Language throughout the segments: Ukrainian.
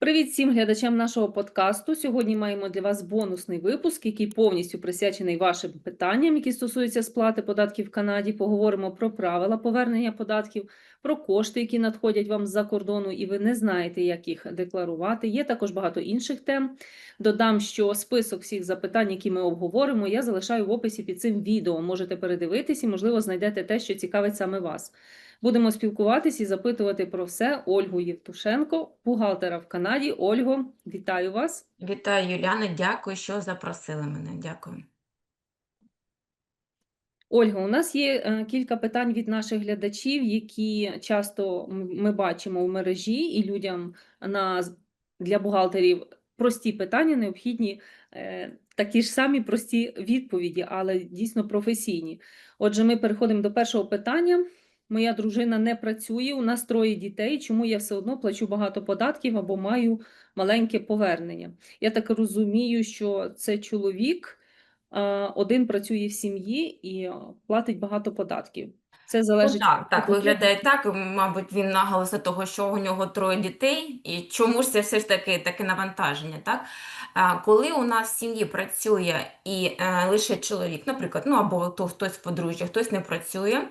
Привіт всім глядачам нашого подкасту. Сьогодні маємо для вас бонусний випуск, який повністю присвячений вашим питанням, які стосуються сплати податків в Канаді. Поговоримо про правила повернення податків, про кошти, які надходять вам з-за кордону, і ви не знаєте, як їх декларувати. Є також багато інших тем. Додам, що список всіх запитань, які ми обговоримо, я залишаю в описі під цим відео. Можете передивитись і, можливо, знайдете те, що цікавить саме вас. Будемо спілкуватись і запитувати про все Ольгу Євтушенко, бухгалтера в Канаді. Ольго, вітаю вас. Вітаю, Юліана. Дякую, що запросили мене. Дякую. Ольга, у нас є е, кілька питань від наших глядачів, які часто ми бачимо в мережі, і людям на для бухгалтерів прості питання необхідні е, такі ж самі прості відповіді, але дійсно професійні. Отже, ми переходимо до першого питання. Моя дружина не працює, у нас троє дітей. Чому я все одно плачу багато податків або маю маленьке повернення? Я так розумію, що це чоловік, один працює в сім'ї і платить багато податків. Це Ну, так, так, виглядає так. Мабуть, він наголосив того, що у нього троє дітей, і чому ж це все ж таки таке навантаження, так? Коли у нас в сім'ї працює і е, лише чоловік, наприклад, ну або то хтось з подружжя, хтось не працює,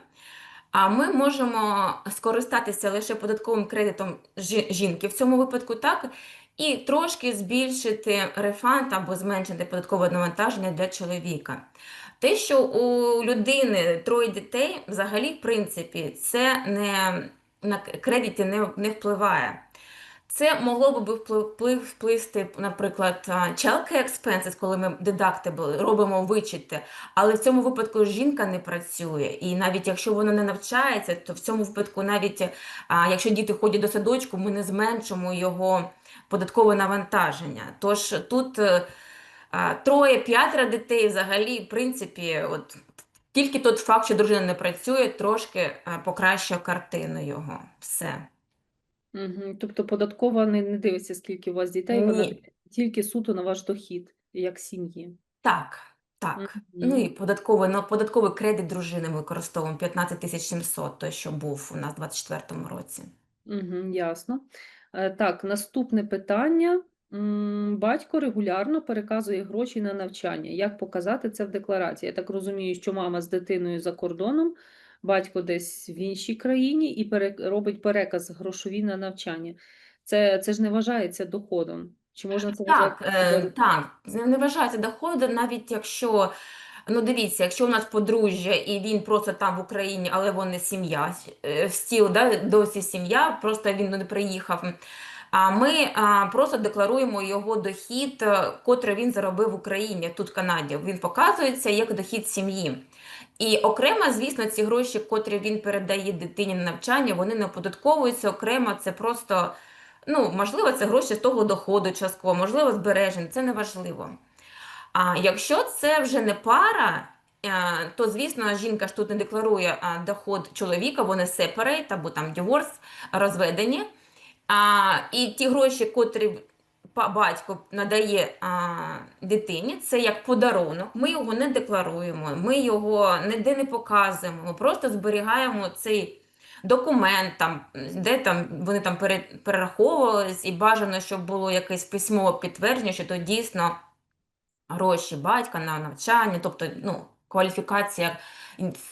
а ми можемо скористатися лише податковим кредитом жінки в цьому випадку, так, і трошки збільшити рефанд або зменшити податкове навантаження для чоловіка. Те, що у людини троє дітей, взагалі, в принципі, це не на кредиті не, не впливає. Це могло би вплив, вплисти, наприклад, а, childcare expenses, коли ми deductible робимо вичити, але в цьому випадку жінка не працює. І навіть якщо вона не навчається, то в цьому випадку, навіть якщо діти ходять до садочку, ми не зменшимо його податкове навантаження. Тож тут е, троє, п'ятеро дітей взагалі, в принципі, от тільки той факт, що дружина не працює, трошки покращує картину його. Все. Мгм. Тобто податкова не, не дивиться, скільки у вас дітей, вона Ні. тільки суто на ваш дохід, як сім'ї. Так, так. Ну і податковий, ну, податковий кредит дружини ми використовуємо 15 700, той, що був у нас у 24-му році. Угу, ясно. Е, Так, наступне питання. М, Батько регулярно переказує гроші на навчання. Як показати це в декларації? Я так розумію, що мама з дитиною за кордоном, батько десь в іншій країні і пере- робить переказ грошові на навчання. Це, це ж не вважається доходом. Чи можна це Так, е, так, не вважається доходом, навіть якщо, ну дивіться, якщо у нас подружжя і він просто там в Україні, але вони сім'я, е, стіл, да, досі сім'я, просто він не приїхав. А ми просто декларуємо його дохід, е, котрий він заробив в Україні, тут в Канаді. Він показується як дохід сім'ї. І окремо, звісно, ці гроші, котрі він передає дитині на навчання, вони не оподатковуються окремо. Це просто, ну, можливо, це гроші з того доходу частково, можливо, збережені, це не важливо. А якщо це вже не пара, е, то, звісно, жінка ж тут не декларує доход чоловіка, вони separate або там divorce, розведені. А, і ті гроші, котрі батько надає а, дитині, це як подарунок. Ми його не декларуємо, ми його ніде не показуємо. Ми просто зберігаємо цей документ, там, де там вони там пере, перераховувались, і бажано, щоб було якесь письмове підтвердження, що то дійсно гроші батька на навчання, тобто ну, кваліфікація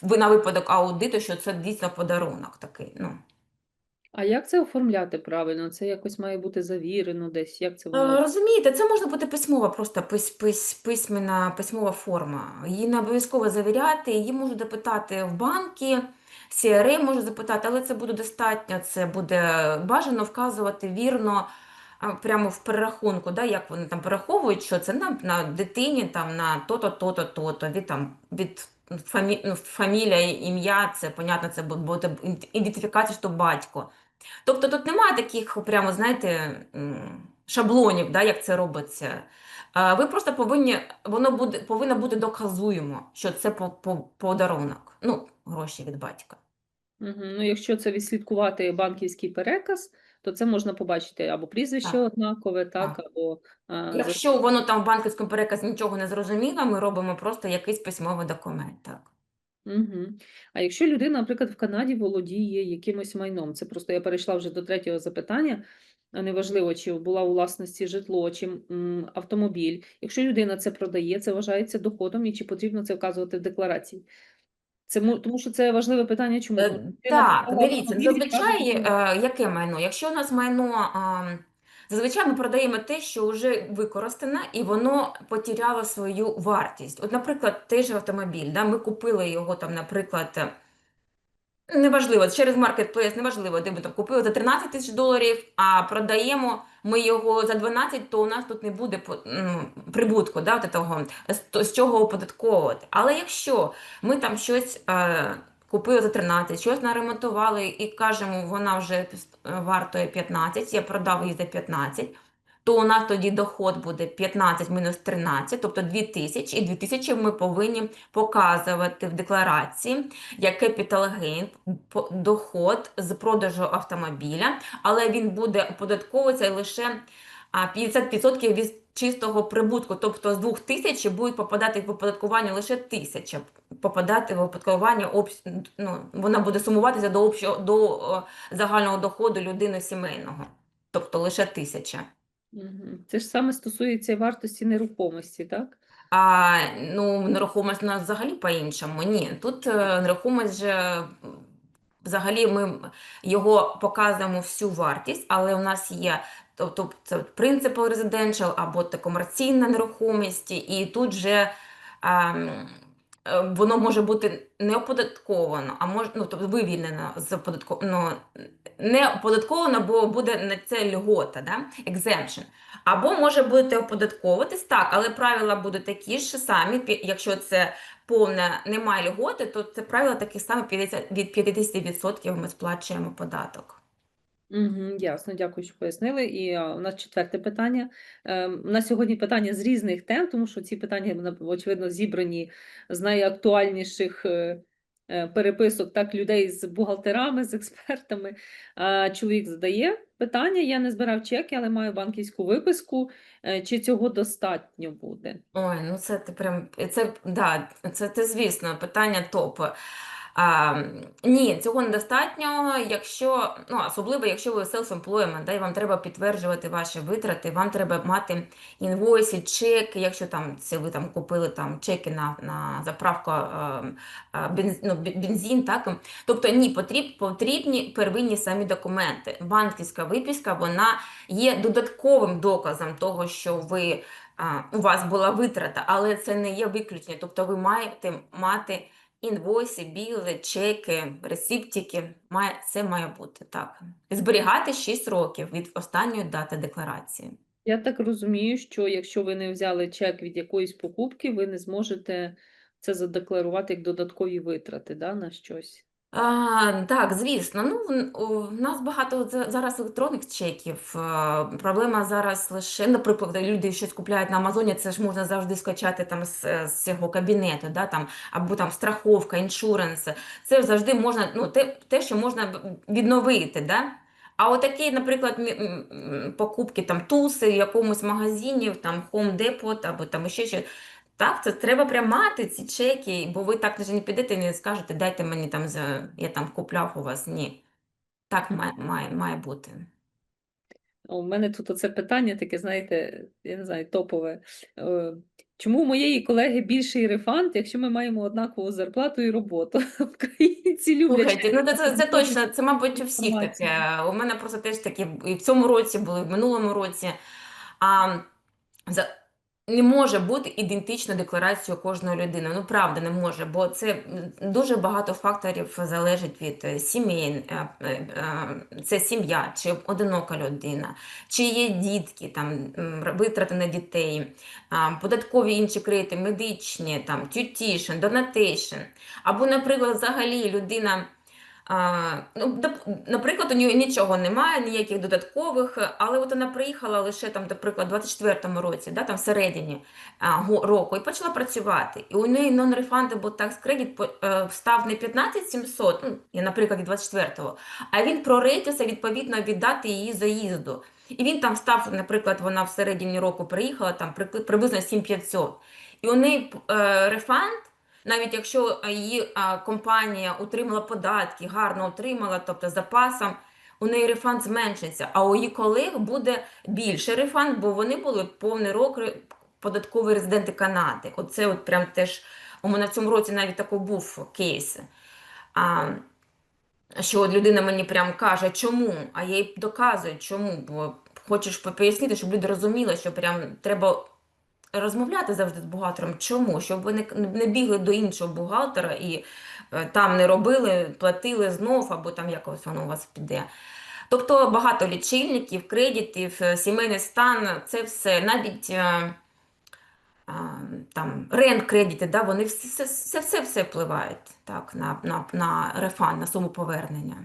на випадок аудиту, що це дійсно подарунок такий. Ну. А як це оформляти правильно? Це якось має бути завірено десь. Як це Е, воно? Розумієте, це може бути письмова, просто пис, пис, письмена, письмова форма. Її не обов'язково завіряти, її можуть запитати в банки, CRA може запитати, але це буде достатньо, це буде бажано вказувати вірно а, прямо в перерахунку, да, як вони там перераховують, що це на, на дитині, там, на то-то, то-то, то-то, від, там, від фамі, ну, фамілія, ім'я, це, понятно, це буде ідентифікація, що батько. Тобто тут немає таких прямо, знаєте, шаблонів, да, як це робиться. Ви просто повинні, воно буде, повинно бути доказуємо, що це по, по, подарунок, ну, гроші від батька. Мгм. Ну, якщо це відслідкувати банківський переказ, то це можна побачити або прізвище Так. однакове, так, Так. або а, Якщо воно там в банківському переказі нічого не зрозуміло, ми робимо просто якийсь письмовий документ. Так. Угу. А якщо людина, наприклад, в Канаді володіє якимось майном, це просто я перейшла вже до третього запитання. а Неважливо, чи була у власності житло, чи м, автомобіль. Якщо людина це продає, це вважається доходом, і чи потрібно це вказувати в декларації? Це тому, що це важливе питання. Чому Е, Так, дивіться, зазвичай е, яке майно? Якщо у нас майно, зазвичай ми продаємо те, що вже використане, і воно потеряло свою вартість. От, наприклад, той же автомобіль, да, ми купили його там, наприклад, е, неважливо, через маркетплейс, неважливо, де ми там купили за 13 тисяч доларів, а продаємо ми його за 12, то у нас тут не буде прибутку, да, того, з чого оподатковувати. Але якщо ми там щось е, купили за 13, щось наремонтували і кажемо, вона вже вартує 15, я продав її за 15, то у нас тоді доход буде 15 мінус 13, тобто 2000, і 2000 ми повинні показувати в декларації як gain, доход з продажу автомобіля, але він буде оподатковуватися лише 50% від чистого прибутку, тобто з 2000 будуть попадати в оподаткування лише 1000, попадати в оподаткування, ну, вона буде сумуватися до, общого, до загального доходу людини сімейного, тобто лише 1000. Мгм. Це ж саме стосується вартості нерухомості, так? А, ну, нерухомість у нас взагалі по-іншому. Ні, тут е, нерухомість же взагалі ми його показуємо всю вартість, але у нас є тобто це принципal residential або це комерційна нерухомість, і тут же а, е, воно може бути не оподатковано, а може, ну, тобто вивільнено з податку, ну, не оподатковано, бо буде на це льгота, да? exemption. Або може бути оподатковуватись, так, але правила будуть такі ж самі, якщо це повне немає льготи, то це правила такі самі 50, від 50% ми сплачуємо податок. Угу, ясно, дякую, що пояснили. І у нас четверте питання. Ем, у нас сьогодні питання з різних тем, тому що ці питання, очевидно, зібрані з найактуальніших е, е, переписок так, людей з бухгалтерами, з експертами. Чоловік задає питання: я не збирав чеки, але маю банківську виписку. Е, Чи цього достатньо буде? Ой, ну це ти прям, це, да, це, це звісно, питання топ. Ні, цього недостатньо, якщо, ну, особливо, якщо ви self-employment, да, і вам треба підтверджувати ваші витрати, вам треба мати інвойси, чеки, якщо там це ви там купили там чеки на, на заправку а, а, ну, бензин, так? Тобто ні, потріб, потрібні первинні самі документи. Банківська виписка, вона є додатковим доказом того, що ви а, у вас була витрата, але це не є виключення. Тобто ви маєте мати інвойси, біли, чеки, ресиптики. Має, це має бути так. Зберігати 6 років від останньої дати декларації. Я так розумію, що якщо ви не взяли чек від якоїсь покупки, ви не зможете це задекларувати як додаткові витрати да, на щось. Так, звісно. Ну, в- у нас багато за- зараз електронних чеків. Проблема зараз лише, наприклад, люди щось купляють на Амазоні, це ж можна завжди скачати там з, з цього кабінету, да, там, або там страховка, іншуренс. Це завжди можна, ну, те, те, що можна відновити. Да? А отакі, наприклад, покупки там туси в якомусь магазині, там Home Depot або там ще щось. Так, це треба прям мати ці чеки, бо ви так же не підете і не скажете, дайте мені там за я там купляв у вас. Ні. Так має, має, має бути. У мене тут оце питання таке, знаєте, я не знаю, топове. Е, Чому у моєї колеги більший рефанд, якщо ми маємо однакову зарплату і роботу? Українці люблять. Слухайте, ну це, це точно, це, мабуть, у всіх таке. У мене просто теж такі і в цьому році були, і в минулому році. А, за, не може бути ідентична декларація кожної людини. Ну, правда, не може, бо це дуже багато факторів залежить від е, сімей. е, е, Це сім'я, чи одинока людина, чи є дітки, там, витрати на дітей, податкові інші кредити, медичні, там, tuition, donation. Або, наприклад, взагалі людина А, ну, наприклад, у нього нічого немає, ніяких додаткових, але от вона приїхала лише там, наприклад, у 24-му році, да, там всередині а, року, і почала працювати. І у неї non-refundable tax credit став не 15 700, ну, наприклад, від 24-го, а він прорейтився відповідно від її заїзду. І він там став, наприклад, вона в середині року приїхала, там приблизно 7500. І у неї е, рефанд, навіть якщо е, її компанія утримала податки, гарно отримала, тобто запасом, у неї рефанд зменшиться, а у її колег буде більше рефанд, бо вони були повний рок податкові резиденти Канади. Оце от прям теж у мене в цьому році навіть такий був кейс. А, що от людина мені прям каже, чому, а я їй доказую, чому, бо хочеш пояснити, щоб люди розуміли, що прям треба розмовляти завжди з бухгалтером. Чому? Щоб ви не, не бігли до іншого бухгалтера і е, там не робили, платили знов, або там якось воно у вас піде. Тобто багато лічильників, кредитів, е, сімейний стан, це все, навіть е, а, там рент-кредити, да, вони все, все, все, все, впливають так, на, на, на рефанд, на суму повернення.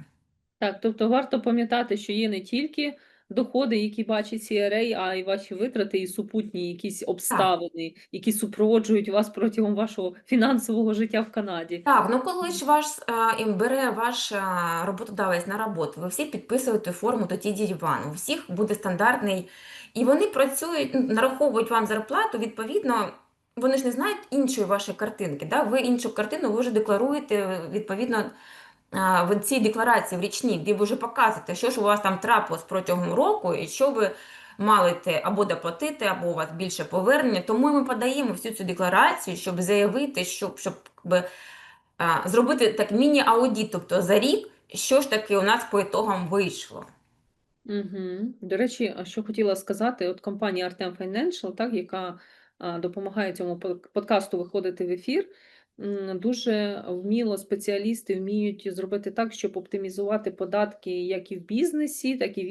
Так, тобто варто пам'ятати, що є не тільки доходи, які бачить CRA, а й ваші витрати і супутні якісь обставини, які супроводжують вас протягом вашого фінансового життя в Канаді. Так, ну коли ж ваш а, бере ваш а, роботодавець на роботу, ви всі підписуєте форму до TD1, у всіх буде стандартний, і вони працюють, ну, нараховують вам зарплату, відповідно, вони ж не знають іншої вашої картинки, да? Ви іншу картину ви вже декларуєте відповідно в цій декларації в річній, де ви вже показуєте, що ж у вас там трапилось протягом року, і що ви мали те або доплатити, або у вас більше повернення. Тому ми подаємо всю цю декларацію, щоб заявити, щоб, щоб якби, а, зробити так міні-аудит, тобто за рік, що ж таки у нас по ітогам вийшло. Угу. До речі, що хотіла сказати, от компанія Artem Financial, так, яка допомагає цьому подкасту виходити в ефір, дуже вміло спеціалісти вміють зробити так, щоб оптимізувати податки як і в бізнесі, так і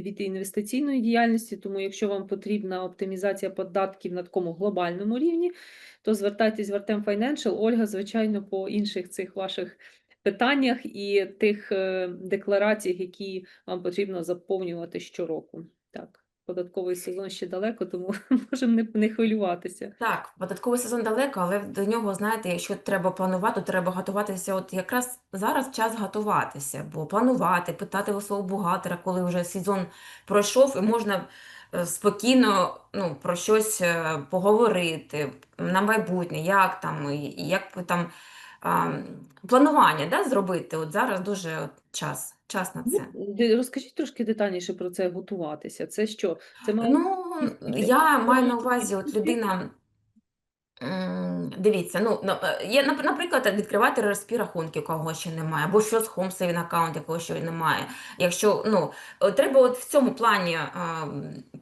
від інвестиційної діяльності. Тому, якщо вам потрібна оптимізація податків на такому глобальному рівні, то звертайтесь в Artem Financial. Ольга, звичайно, по інших цих ваших питаннях і тих е, деклараціях, які вам потрібно заповнювати щороку. Так, податковий сезон ще далеко, тому можемо не, не хвилюватися. Так, податковий сезон далеко, але до нього, знаєте, якщо треба планувати, то треба готуватися. От якраз зараз час готуватися, бо планувати, питати у свого бухгалтера, коли вже сезон пройшов, і можна е, спокійно ну, про щось е, поговорити на майбутнє, як там, як там планування да, зробити. От зараз дуже час, час на це. Ну, Розкажіть трошки детальніше про це готуватися. Це що? Це має Ну, я маю на увазі, от людина, м, дивіться, ну, е, є, наприклад, відкривати RSP рахунки, у кого ще немає, або щось Home Saving аккаунт, якого ще немає. Якщо, ну, е, треба от в цьому плані а,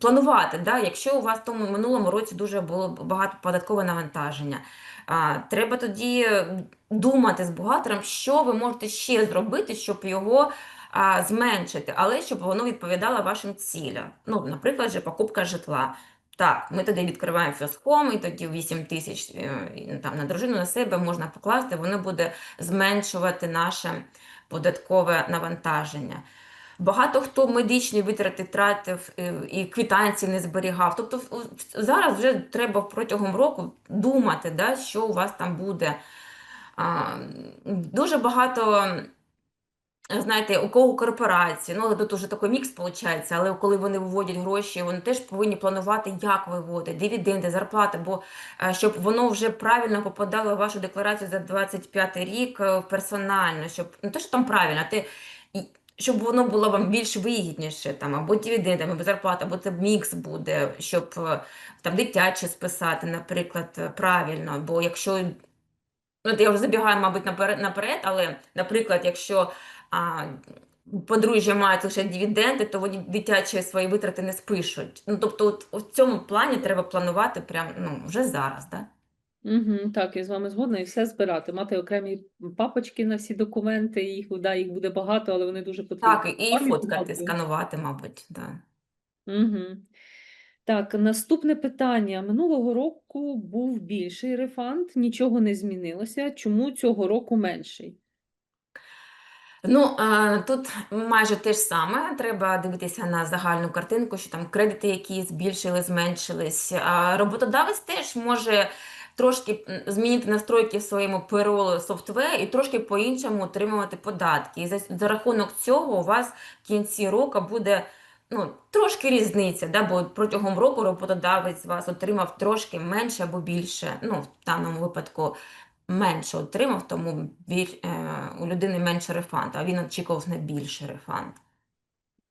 планувати, да? Якщо у вас в тому минулому році дуже було багато податкове навантаження, а, треба тоді е, думати з бухгалтером, що ви можете ще зробити, щоб його а, зменшити, але щоб воно відповідало вашим цілям. Ну, наприклад, же покупка житла. Так, ми тоді відкриваємо Фіском, і тоді 8 тисяч е, ну, там, на дружину, на себе можна покласти, воно буде зменшувати наше податкове навантаження. Багато хто медичні витрати тратив е, і квитанції не зберігав. Тобто зараз вже треба протягом року думати, да, що у вас там буде. А, Дуже багато Знаєте, у кого корпорації, ну але тут уже такий мікс виходить, але коли вони виводять гроші, вони теж повинні планувати, як виводити, дивіденди, зарплати, бо е, щоб воно вже правильно попадало в вашу декларацію за 25 рік е, персонально, щоб не те, що там правильно, а і- щоб воно було вам більш вигідніше, там, або дивідендами, або зарплата, або це мікс буде, щоб е, там дитяче списати, наприклад, правильно, бо якщо Ну, я вже забігаю, мабуть, наперед, наперед, але, наприклад, якщо подружжя мають лише дивіденди, то вони дитячі свої витрати не спишуть. Ну, тобто, от, у цьому плані треба планувати прямо ну, вже зараз, да? Угу, так, я з вами згодна і все збирати, мати окремі папочки на всі документи, їх, да, їх буде багато, але вони дуже потрібні. Так, і, і фоткати, сканувати, мабуть, да. Угу. Так, наступне питання. Минулого року був більший рефанд, нічого не змінилося. Чому цього року менший? Ну, тут майже те ж саме. Треба дивитися на загальну картинку, що там кредити які збільшили, зменшились. Роботодавець теж може трошки змінити настройки в своєму payroll софтвері і трошки по-іншому отримувати податки. І за, за рахунок цього у вас в кінці року буде ну, трошки різниця, да? бо протягом року роботодавець вас отримав трошки менше або більше. Ну, в даному випадку менше отримав, тому біль, е, у людини менше рефанд, а він очікував на більший рефанд.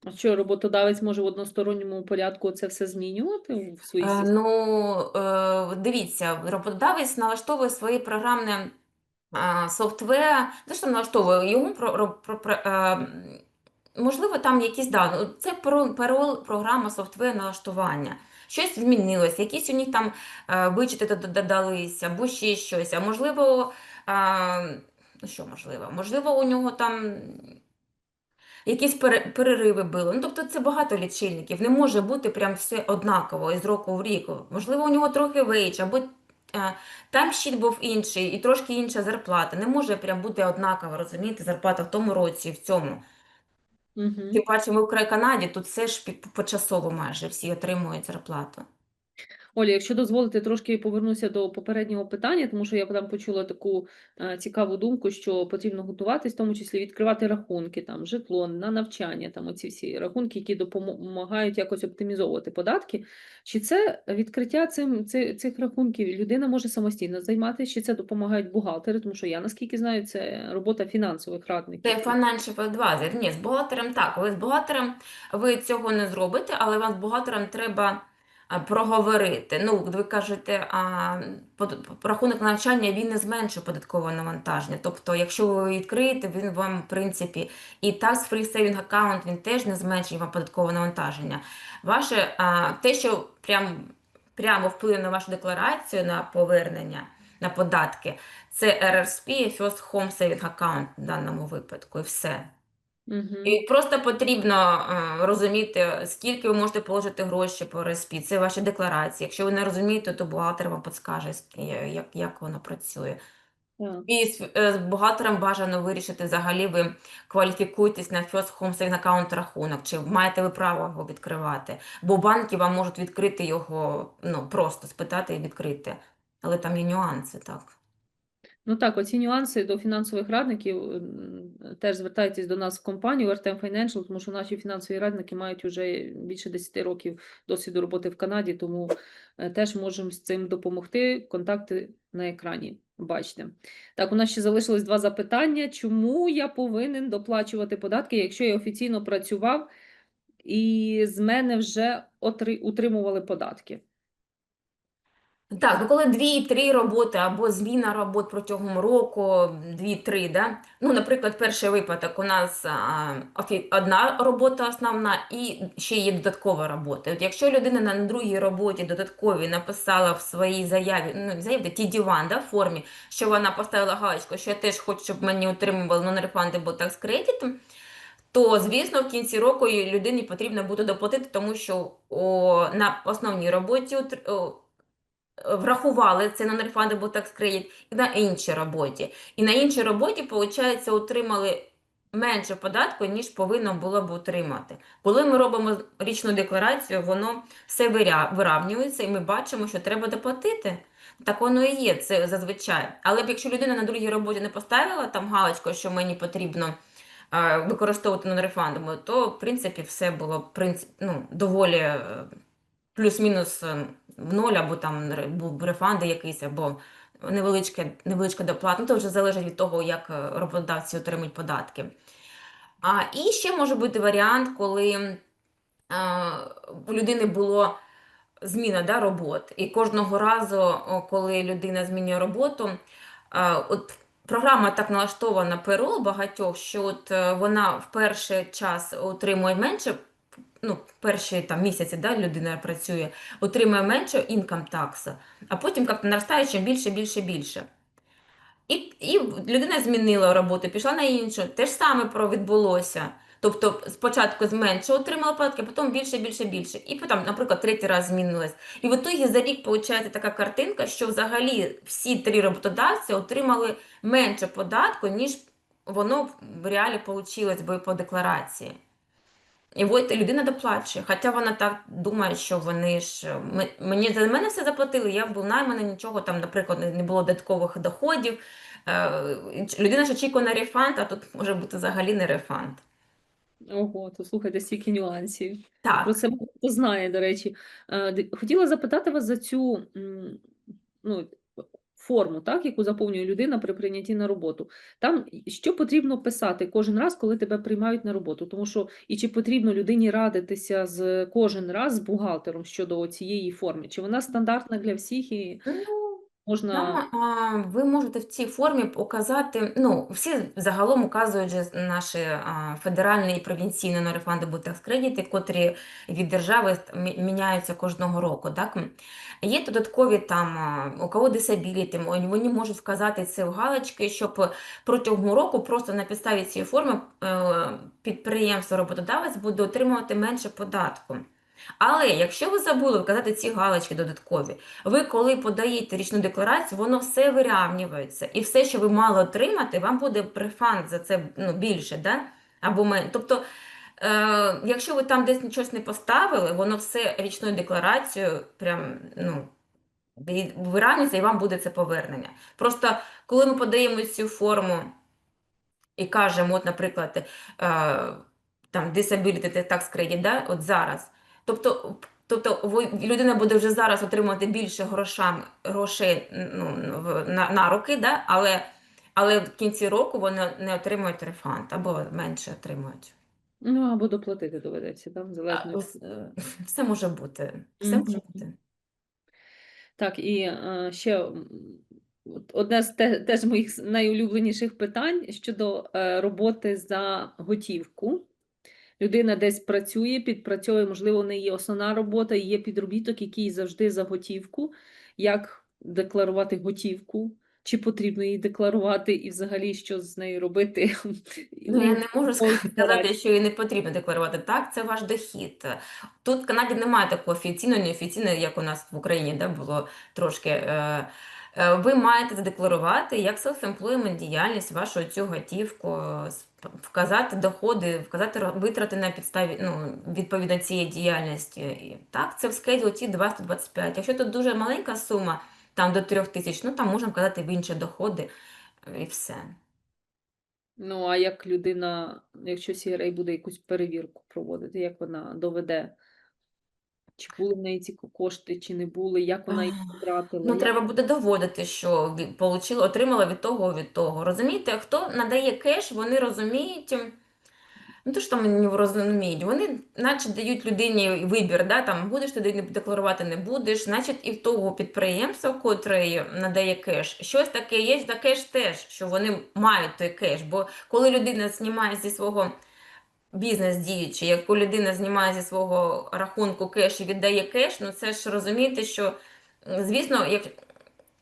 А що роботодавець може в односторонньому порядку це все змінювати в своїй Е, системі? Ну, е, дивіться, роботодавець налаштовує свої програмне е, софтвер, не що налаштовує, йому про, про, про, про, е, можливо, там якісь, да, ну, це про, парол, програма софтвер налаштування. Щось змінилось, якісь у них там е, вичити дод- додалися, або ще щось. А можливо, ну, що можливо? Можливо, у нього там якісь перериви були. Ну, тобто це багато лічильників. Не може бути прям все однаково із року в рік. Можливо, у нього трохи вейдж, або е, таймшіт був інший і трошки інша зарплата. Не може прям бути однакова, розумієте, зарплата в тому році в цьому. Тим паче ми в край Канаді, тут все ж під- почасово майже всі отримують зарплату. Оля, якщо дозволите, трошки повернуся до попереднього питання, тому що я там почула таку е, цікаву думку, що потрібно готуватись, в тому числі відкривати рахунки, там, житло, на навчання, там оці всі рахунки, які допомагають якось оптимізовувати податки. Чи це відкриття цим, ци- цих рахунків людина може самостійно займатися, чи це допомагають бухгалтери, тому що я, наскільки знаю, це робота фінансових радників. Це financial advisor. Ні, з бухгалтером так. Ви з бухгалтером ви цього не зробите, але вам з бухгалтером треба проговорити. Ну, ви кажете, а, рахунок навчання він не зменшує податкове навантаження. Тобто, якщо ви відкриєте, він вам, в принципі, і tax free saving account, він теж не зменшує вам податкове навантаження. Ваше а, те, що прям, прямо вплине на вашу декларацію на повернення на податки, це RRSP, First Home Saving Account в даному випадку, і все. Угу. І просто потрібно е, розуміти, скільки ви можете положити гроші по RRSP. Це ваші декларації. Якщо ви не розумієте, то бухгалтер вам підскаже, ск- як, як воно працює. Так. І з, е, з бухгалтером бажано вирішити, взагалі ви кваліфікуєтесь на First Home Saving Account рахунок, чи маєте ви право його відкривати. Бо банки вам можуть відкрити його, ну, просто спитати і відкрити. Але там є нюанси, так. Ну так, оці нюанси до фінансових радників теж звертайтесь до нас в компанію RTM Financial, тому що наші фінансові радники мають вже більше 10 років досвіду роботи в Канаді, тому е, теж можемо з цим допомогти. Контакти на екрані. Бачите. Так, у нас ще залишилось два запитання. Чому я повинен доплачувати податки, якщо я офіційно працював і з мене вже отри- утримували податки? Так, ну коли дві-три роботи або зміна робот протягом року, дві-три, да? Ну, наприклад, перший випадок у нас а, офі- одна робота основна і ще є додаткова робота. От якщо людина на другій роботі додатковій написала в своїй заяві, ну, заяві TD1, да, формі, що вона поставила галочку, що я теж хочу, щоб мені отримували non-refundable tax credit, то, звісно, в кінці року людині потрібно буде доплатити, тому що о, на основній роботі о, врахували це non-refundable tax credit і на іншій роботі. І на іншій роботі, виходить, отримали менше податку, ніж повинно було б отримати. Коли ми робимо річну декларацію, воно все вирівнюється, і ми бачимо, що треба доплатити. Так воно і є, це зазвичай. Але б якщо людина на другій роботі не поставила там галочку, що мені потрібно е, використовувати non-refundable, то, в принципі, все було ну, доволі е, плюс-мінус е, в ноль, або там був рефанд якийсь, або невеличка, невеличка доплата. Ну, то вже залежить від того, як е, роботодавці отримують податки. А, і ще може бути варіант, коли е, у людини було зміна да, робот. І кожного разу, коли людина змінює роботу, е, от програма так налаштована перо багатьох, що от вона в перший час отримує менше, ну, перші там місяці да, людина працює, отримує менше інкам такса, а потім як наростає чим більше, більше, більше. І, і людина змінила роботу, пішла на іншу, те ж саме відбулося. Тобто спочатку зменше отримала податки, а потім більше, більше, більше. І потім, наприклад, третій раз змінилась. І в ітогі за рік виходить така картинка, що взагалі всі три роботодавці отримали менше податку, ніж воно в реалі вийшло би по декларації. І от людина доплачує, хоча вона так думає, що вони ж мені за мене все заплатили, я був найманий, нічого там, наприклад, не було додаткових доходів. Е, Людина ж очікує на рефанд, а тут може бути взагалі не рефанд. Ого, то слухайте, стільки нюансів. Так. Про це хто знає, до речі. Е, Хотіла запитати вас за цю ну, форму, так, яку заповнює людина при прийнятті на роботу. Там що потрібно писати кожен раз, коли тебе приймають на роботу? Тому що і чи потрібно людині радитися з кожен раз з бухгалтером щодо цієї форми? Чи вона стандартна для всіх і Ну, можна. Там ви можете в цій формі указати, ну, всі загалом указують же наші федеральні і провінційні норефанди tax кредити, котрі від держави мі- міняються кожного року. Так? Є додаткові там, у кого disability, вони можуть вказати це в галочки, щоб протягом року просто на підставі цієї форми е, підприємство, роботодавець буде отримувати менше податку. Але якщо ви забули вказати ці галочки додаткові, ви коли подаєте річну декларацію, воно все вирівнюється. І все, що ви мали отримати, вам буде префанд за це ну, більше, да? або менше. Тобто, е, якщо ви там десь щось не поставили, воно все річною декларацією прям, ну, вирівнюється, і вам буде це повернення. Просто коли ми подаємо цю форму і кажемо, от, наприклад, е, там disability tax credit, да, от зараз. Тобто, тобто людина буде вже зараз отримувати більше грошам, грошей ну, на, на руки, да, але, але в кінці року вони не отримують рефанд або менше отримують. Ну, або доплатити доведеться, там, залежно. від, е, Все може бути. Все може бути. Так, і е, ще одне з теж моїх найулюбленіших питань щодо е, роботи за готівку. Людина десь працює, підпрацьовує, можливо, не є основна робота, і є підробіток, який завжди за готівку. Як декларувати готівку? Чи потрібно її декларувати, і взагалі що з нею робити? Ну, я не можу сказати, що її не потрібно декларувати. Так, це ваш дохід. Тут в Канаді немає такого офіційного, неофіційного, як у нас в Україні, да, було трошки. Е, Ви маєте задекларувати як self-employment діяльність, вашу цю готівку, е, вказати доходи, вказати витрати на підставі ну, відповідно цієї діяльності. Так, це в schedule T 225. Якщо тут дуже маленька сума, там до 3 тисяч, ну там можна вказати в інші доходи е, і все. Ну, а як людина, якщо CRA буде якусь перевірку проводити, як вона доведе, чи були в неї ці кошти, чи не були, як вона їх втратила? Ну, як- треба буде доводити, що ві- получила, отримала від того, від того. Розумієте, хто надає кеш, вони розуміють, м, ну то ж там не розуміють, вони наче дають людині вибір, да, там будеш ти де- декларувати, не будеш, значить і в того підприємства, котре надає кеш, щось таке є за кеш теж, що вони мають той кеш, бо коли людина знімає зі свого бізнес діючий, як коли людина знімає зі свого рахунку кеш і віддає кеш, ну це ж розумієте, що, звісно, як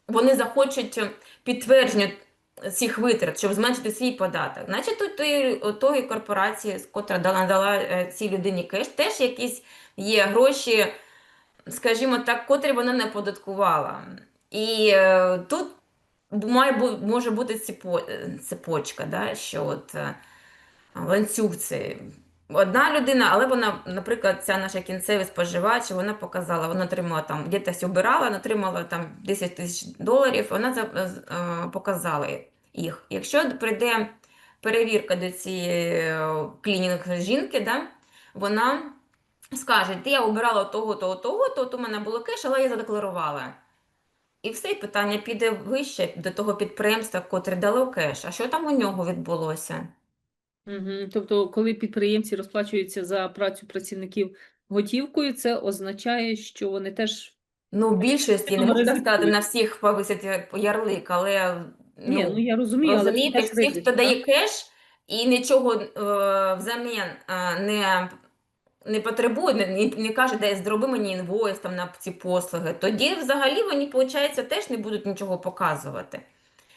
вони захочуть підтвердження цих витрат, щоб зменшити свій податок. Значить, у тої, тої корпорації, котра дала, надала е, цій людині кеш, теж якісь є гроші, скажімо так, котрі вона не оподаткувала. І е, тут має може бути цепо, е, цепочка, да, що от е, ланцюг це одна людина, але вона, наприклад, ця наша кінцевий споживач, вона показала, вона отримала там, десь обирала, отримала там 10 тисяч доларів, вона е, показала їх. Якщо прийде перевірка до цієї клінінг жінки, да, вона скаже, я обирала того, того, того, то у мене було кеш, але я задекларувала. І все, питання піде вище до того підприємства, котре дало кеш. А що там у нього відбулося? Тобто, коли підприємці розплачуються за працю працівників готівкою, це означає, що вони теж Ну, в більшості, не можу так сказати, на всіх повисити ярлик, але Ні, ну ну, я розумію, але це розумієте, теж всі, ризик, хто так? дає кеш і нічого е, взамін е, не, не потребує, не, не, не каже, де зроби мені інвойс там, на ці послуги, тоді взагалі вони, виходить, теж не будуть нічого показувати.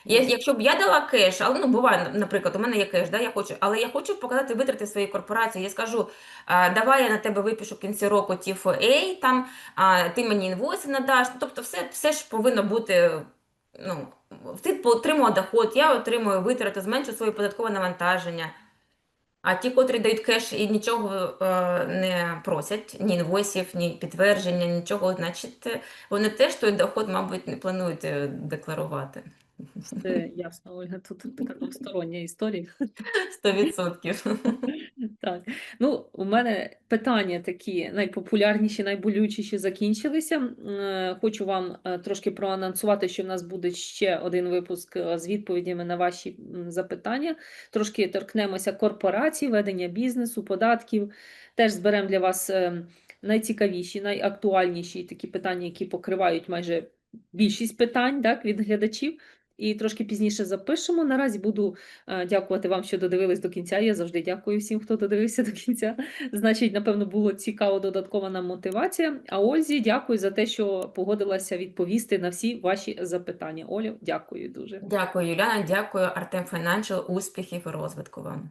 Я, якщо б я дала кеш, але ну буває, наприклад, у мене є кеш, да, я хочу, але я хочу показати витрати своєї корпорації. Я скажу, а, давай я на тебе випишу в кінці року TFA, там, а, ти мені інвойси надаш. Тобто все, все ж повинно бути ну, ти отримав доход, я отримую витрати, зменшу своє податкове навантаження. А ті, котрі дають кеш і нічого е, не просять, ні інвойсів, ні підтвердження, нічого, значить, вони теж той доход, мабуть, не планують е, декларувати. Це ясно, Ольга, тут така двостороння історія. 100%. Так, ну у мене питання такі найпопулярніші, найболючіші закінчилися. Е, Хочу вам е, трошки проанонсувати, що в нас буде ще один випуск е, з відповідями на ваші запитання. Трошки торкнемося корпорацій, ведення бізнесу, податків. Теж зберемо для вас найцікавіші, найактуальніші такі питання, які покривають майже більшість питань так, від глядачів. І трошки пізніше запишемо. Наразі буду Е, Дякувати вам, що додивились до кінця. Я завжди дякую всім, хто додивився до кінця. Значить, напевно, було цікаво додаткова нам мотивація. А Ользі, дякую за те, що погодилася відповісти на всі ваші запитання. Олю, дякую дуже. Дякую, Юляна, дякую, Артем Financial. Успіхів і розвитку вам.